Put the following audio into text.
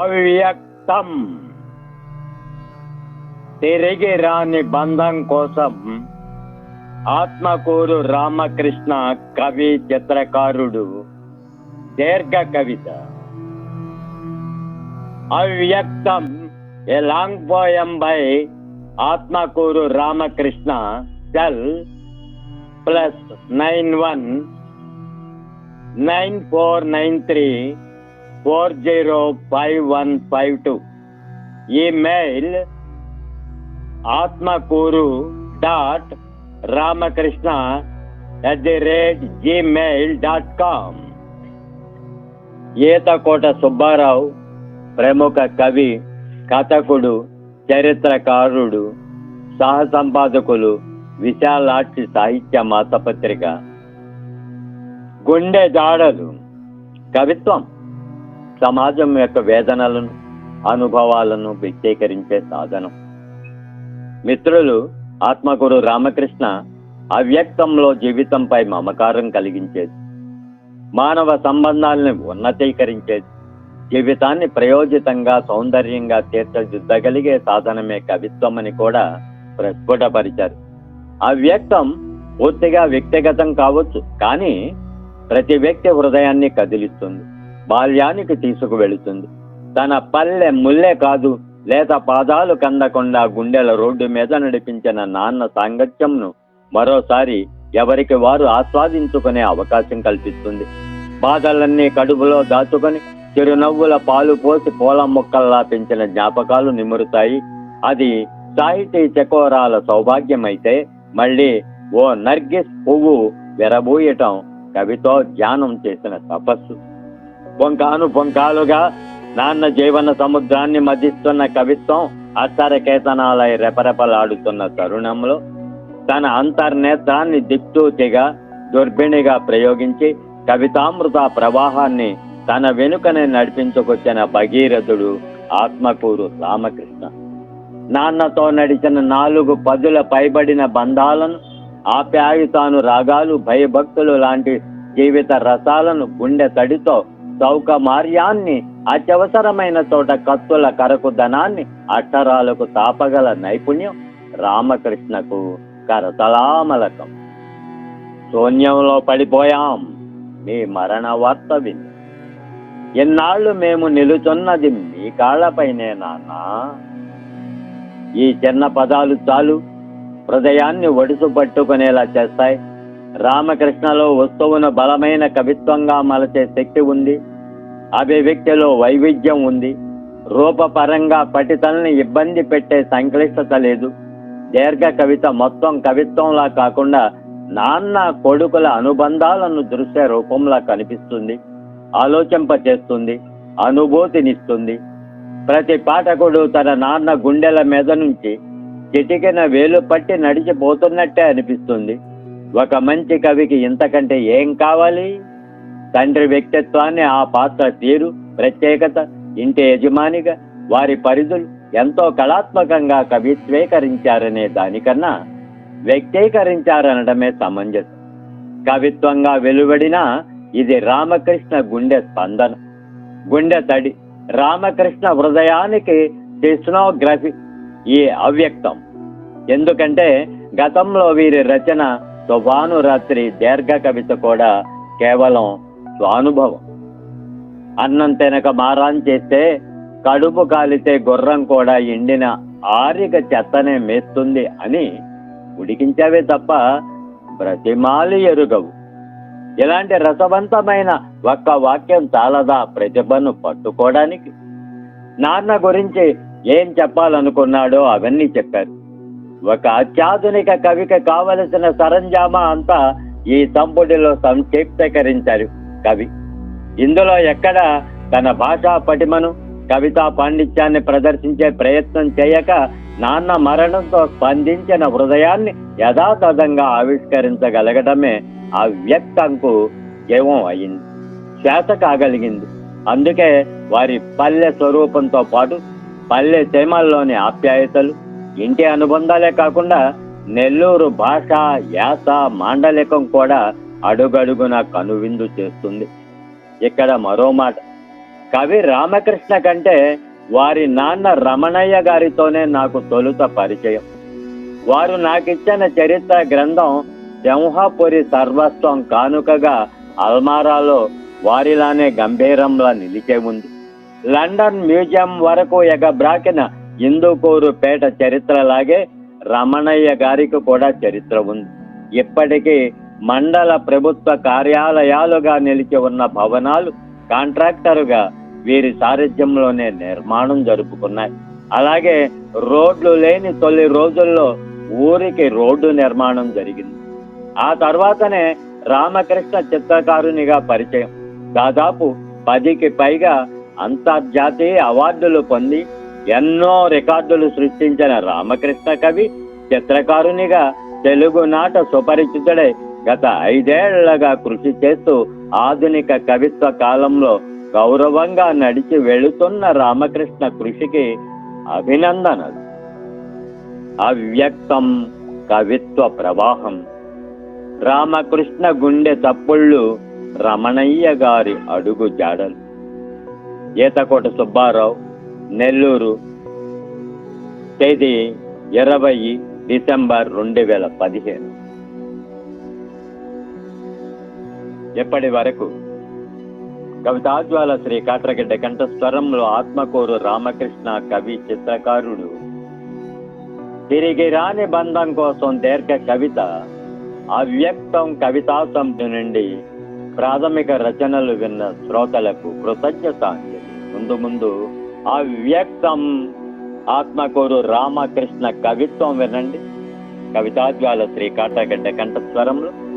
అవ్యక్తం. తిరిగి రాని బంధం కోసం ఆత్మకూరు రామకృష్ణ కవి చిత్రకారుడు దీర్ఘ కవిత. అవ్యక్తం a long poem by Atmakuru Ramakrishna cell plus nine one nine four nine three four zero five one five two. Email Atmakuru dot Ramakrishna at the rate Gmail dot com Eethakota Subbarao ప్రముఖ కవి కథకుడు చరిత్రకారుడు సహ సంపాదకులు విశాలాక్షి సాహిత్య మాసపత్రిక గుండె జాడలు కవిత్వం. సమాజం యొక్క వేదనలను అనుభవాలను వ్యక్తీకరించే సాధనం. మిత్రులు ఆత్మగురు రామకృష్ణ అవ్యక్తంలో జీవితంపై మమకారం కలిగించేది. మానవ సంబంధాలను ఉన్నతీకరించేది. జీవితాన్ని ప్రయోజితంగా సౌందర్యంగా తీర్చిదిద్దగలిగే సాధనమే కవిత్వం అని కూడా ప్రస్ఫుటపరిచారు. అవ్యక్తం పూర్తిగా వ్యక్తిగతం కావచ్చు కానీ ప్రతి వ్యక్తి హృదయాన్ని కదిలిస్తుంది. బాల్యానికి తీసుకువెళుతుంది. తన పల్లె ముల్లె కాదు లేత పాదాలు కందకుండా గుండెల రోడ్డు మీద నడిపించిన నాన్న సాంగత్యంను మరోసారి ఎవరికి వారు ఆస్వాదించుకునే అవకాశం కల్పిస్తుంది. బాధలన్నీ కడుపులో దాచుకొని చిరునవ్వుల పాలు పోసి పూల మొక్కల్లా పెంచిన జ్ఞాపకాలు నిమురుతాయి. అది సాహితీ చకోరాల సౌభాగ్యమైతే మళ్ళీ ఓ నర్గిస్ పువ్వు విరబూయటం కవితో ధ్యానం చేసిన తపస్సు. పొంకాను పొంకాలుగా నాన్న జీవన సముద్రాన్ని మధిస్తున్న కవిత్వం అక్షర కేతనాలై రెపరెపలాడుతున్న తరుణంలో తన అంతర్నేత్రాన్ని దిక్తూతిగా దుర్బిణిగా ప్రయోగించి కవితామృత ప్రవాహాన్ని తన వెనుకనే నడిపించుకొచ్చిన భగీరథుడు ఆత్మకూరు రామకృష్ణ. నాన్నతో నడిచిన నాలుగు పదుల పైబడిన బంధాలను ఆప్యాయుతాను రాగాలు భయభక్తులు లాంటి జీవిత రసాలను గుండె తడితో సౌకమార్యాన్ని అత్యవసరమైన చోట కత్తుల కరకు ధనాన్ని అక్షరాలకు తాపగల నైపుణ్యం రామకృష్ణకు కరతలామలకం. శూన్యంలో పడిపోయాం మీ మరణ వార్త విని. ఎన్నాళ్ళు మేము నిలుచున్నది మీ కాళ్ళపైనే నాన్న? ఈ చిన్న పదాలు చాలు హృదయాన్ని ఒడిసు పట్టుకునేలా చేస్తాయి. రామకృష్ణలో వస్తువును బలమైన కవిత్వంగా మలచే శక్తి ఉంది. అభివ్యక్తిలో వైవిధ్యం ఉంది. రూపపరంగా పఠితల్ని ఇబ్బంది పెట్టే సంక్లిష్టత లేదు. దీర్ఘ కవిత మొత్తం కవిత్వంలా కాకుండా నాన్న కొడుకుల అనుబంధాలను దృశ్య రూపంలా కనిపిస్తుంది. ఆలోచింపచేస్తుంది. అనుభూతినిస్తుంది. ప్రతి పాఠకుడు తన నాన్న గుండెల మీద నుంచి చిటికిన వేలు పట్టి నడిచిపోతున్నట్టే అనిపిస్తుంది. ఒక మంచి కవికి ఇంతకంటే ఏం కావాలి? తండ్రి వ్యక్తిత్వాన్ని ఆ పాత్ర తీరు ప్రత్యేకత ఇంటి యజమానిగా వారి పరిధులు ఎంతో కళాత్మకంగా కవిత్వీకరించారనే దానికన్నా వ్యక్తీకరించారనడమే సమంజసం. కవిత్వంగా వెలువడిన ఇది రామకృష్ణ గుండె స్పందన. గుండె తడి రామకృష్ణ హృదయానికి సిస్నోగ్రఫీ ఈ అవ్యక్తం. ఎందుకంటే గతంలో వీరి రచన తుఫాను రాత్రి దీర్ఘ కవిత కూడా కేవలం స్వానుభవం. అన్నం తినక మారాన్ చేస్తే కడుపు కాలితే గుర్రం కూడా ఎండిన ఆరిక చెత్తనే మేస్తుంది అని ఉడికించావే తప్ప బ్రతిమాలి ఎరుగవు. ఇలాంటి రసవంతమైన ఒక్క వాక్యం చాలదా ప్రతిభను పట్టుకోవడానికి? నాన్న గురించి ఏం చెప్పాలనుకున్నాడో అవన్నీ చెప్పారు. ఒక అత్యాధునిక కవికి కావలసిన సరంజామా అంతా ఈ సంపుటిలో సంక్షిప్తీకరించారు కవి. ఇందులో ఎక్కడ తన భాషా పటిమను కవితా పాండిత్యాన్ని ప్రదర్శించే ప్రయత్నం చేయక నాన్న మరణంతో స్పందించిన హృదయాన్ని యథాతథంగా ఆవిష్కరించగలగడమే ఆ వ్యక్తంకు జీవం అయింది శ్వాస కాగలిగింది అందుకే వారి పల్లె స్వరూపంతో పాటు పల్లె సీమల్లోని ఆప్యాయతలు ఇంటి అనుబంధాలే కాకుండా నెల్లూరు భాష యాస మాండలికం కూడా అడుగడుగున కనువిందు చేస్తుంది. ఇక్కడ మరో మాట. కవి రామకృష్ణ కంటే వారి నాన్న రమణయ్య గారితోనే నాకు తొలుత పరిచయం. వారు నాకిచ్చిన చరిత్ర గ్రంథం సింహపురి సర్వస్వం కానుకగా అల్మారాలో వారిలానే గంభీరంలా నిలిచే ఉంది. లండన్ మ్యూజియం వరకు ఎగబ్రాకిన ఇందుకూరు పేట చరిత్రలాగే రమణయ్య గారికి కూడా చరిత్ర ఉంది. ఇప్పటికీ మండల ప్రభుత్వ కార్యాలయాలుగా నిలిచి ఉన్న భవనాలు కాంట్రాక్టరుగా వీరి సారథ్యంలోనే నిర్మాణం జరుపుకున్నాయి. అలాగే రోడ్లు లేని తొలి రోజుల్లో ఊరికి రోడ్డు నిర్మాణం జరిగింది. ఆ తర్వాతనే రామకృష్ణ చిత్రకారునిగా పరిచయం. దాదాపు పదికి పైగా అంతర్జాతీయ అవార్డులు పొంది ఎన్నో రికార్డులు సృష్టించిన రామకృష్ణ కవి చిత్రకారునిగా తెలుగునాట సుపరిచితుడై గత ఐదేళ్ళగా కృషి చేస్తూ ఆధునిక కవిత్వ కాలంలో గౌరవంగా నడిచి వెళుతున్న రామకృష్ణ కృషికి అభినందనలు. అవ్యక్తం కవిత్వ ప్రవాహం. రామకృష్ణ గుండె తప్పుళ్ళు రమణయ్య గారి అడుగు జాడలు. ఈతకోట సుబ్బారావు నెల్లూరు. తేదీ ఇరవై డిసెంబర్ రెండు వేల పదిహేను. ఎప్పటి వరకు కవితాజ్వాల శ్రీ కాట్రగడ్డ కంఠస్వరంలో ఆత్మకూరు రామకృష్ణ కవి చిత్రకారుడు. తిరిగి రాని బంధం కోసం దీర్ఘ కవిత అవ్యక్తం కవితా నుండి ప్రాథమిక రచనలు విన్న శ్రోతలకు కృతజ్ఞత ముందు ముందు అవ్యక్తం ఆత్మకూరు రామకృష్ణ కవిత్వం వినండి. కవితాజ్వాల శ్రీ కాటగడ్డ కంఠస్వరంలో.